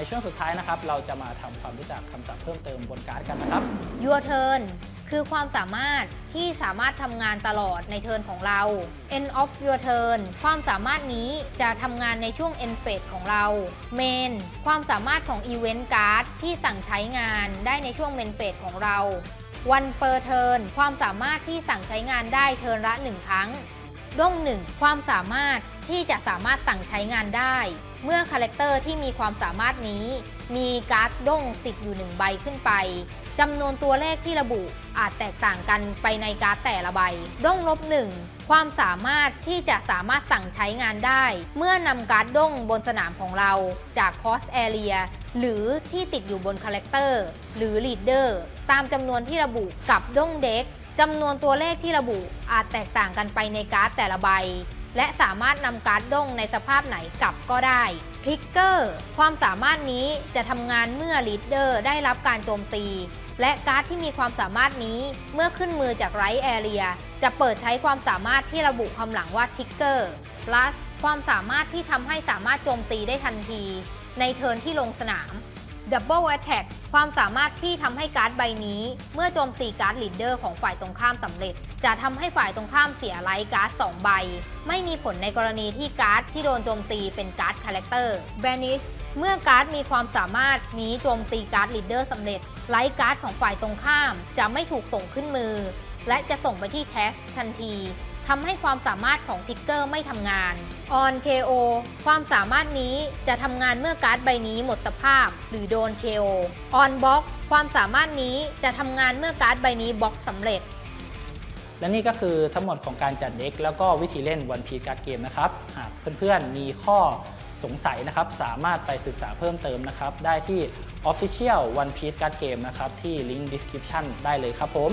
ในช่วงสุดท้ายนะครับ เราจะมาทำความรู้จักคำศัพท์เพิ่มเติมบนการ์ดกันนะครับ Your turn คือความสามารถที่สามารถทำงานตลอดในเทิร์นของเรา End of your turn ความสามารถนี้จะทำงานในช่วง end phase ของเรา Main ความสามารถของ Event Card ที่สั่งใช้งานได้ในช่วง main phase ของเรา One per turn ความสามารถที่สั่งใช้งานได้เทิร์นละ 1 ครั้งด้งหนึ่งความสามารถที่จะสามารถสั่งใช้งานได้ เมื่อคาแรคเตอร์ที่มีความสามารถนี้ มีการ์ดด้งติดอยู่หนึ่งใบขึ้นไปจำนวนตัวเลขที่ระบุอาจแตกต่างกันไปในการ์ดแต่ละใบ ด้งลบหนึ่งความสามารถที่จะสามารถสั่งใช้งานได้ เมื่อนำการ์ดด้งบนสนามของเราจากคอสแอเรียหรือที่ติดอยู่บนคาแรคเตอร์หรือลีดเดอร์ตามจำนวนที่ระบุกับด้งเด็กจำนวนตัวเลขที่ระบุอาจแตกต่างกันไปในการ์ดแต่ละใบ และสามารถนำการ์ดด้งในสภาพไหนกลับก็ได้ทริกเกอร์ความสามารถนี้จะทำงานเมื่อลีดเดอร์ได้รับการโจมตี และการ์ดที่มีความสามารถนี้เมื่อขึ้นมือจากไรแอเรียจะเปิดใช้ความสามารถที่ระบุคำหลังว่าทริกเกอร์ plus ความสามารถที่ทำให้สามารถโจมตีได้ทันที ในเทิร์นที่ลงสนาม Double Attack ความสามารถที่ทำให้การ์ดใบนี้ เมื่อโจมตีการ์ดลีดเดอร์ของฝ่ายตรงข้ามสำเร็จ จะทำให้ฝ่ายตรงข้ามเสียไลท์การ์ด2ใบ ไม่มีผลในกรณีที่การ์ดที่โดนโจมตีเป็นการ์ดคาแรคเตอร์ Banish เมื่อการ์ดมีความสามารถนี้โจมตีการ์ดลีดเดอร์สำเร็จ ไลท์การ์ดของฝ่ายตรงข้าม จะไม่ถูกส่งขึ้นมือ และจะส่งไปที่แทสทันทีทำให้ความสามารถของทิกเกอร์ไม่ทำงาน On KO ความสามารถนี้จะทำงานเมื่อการ์ดใบนี้หมดสภาพ หรือโดน KO On Block ความสามารถนี้จะทำงานเมื่อการ์ดใบนี้บล็อกสำเร็จ และนี่ก็คือทั้งหมดของการจัดเด็ก แล้วก็วิธีเล่น One Piece Card Game นะครับ หากเพื่อนๆมีข้อสงสัยนะครับ สามารถไปศึกษาเพิ่มเติมนะครับ ได้ที่ Official One Piece Card Game นะครับ ที่ลิงก์ description ได้เลยครับผม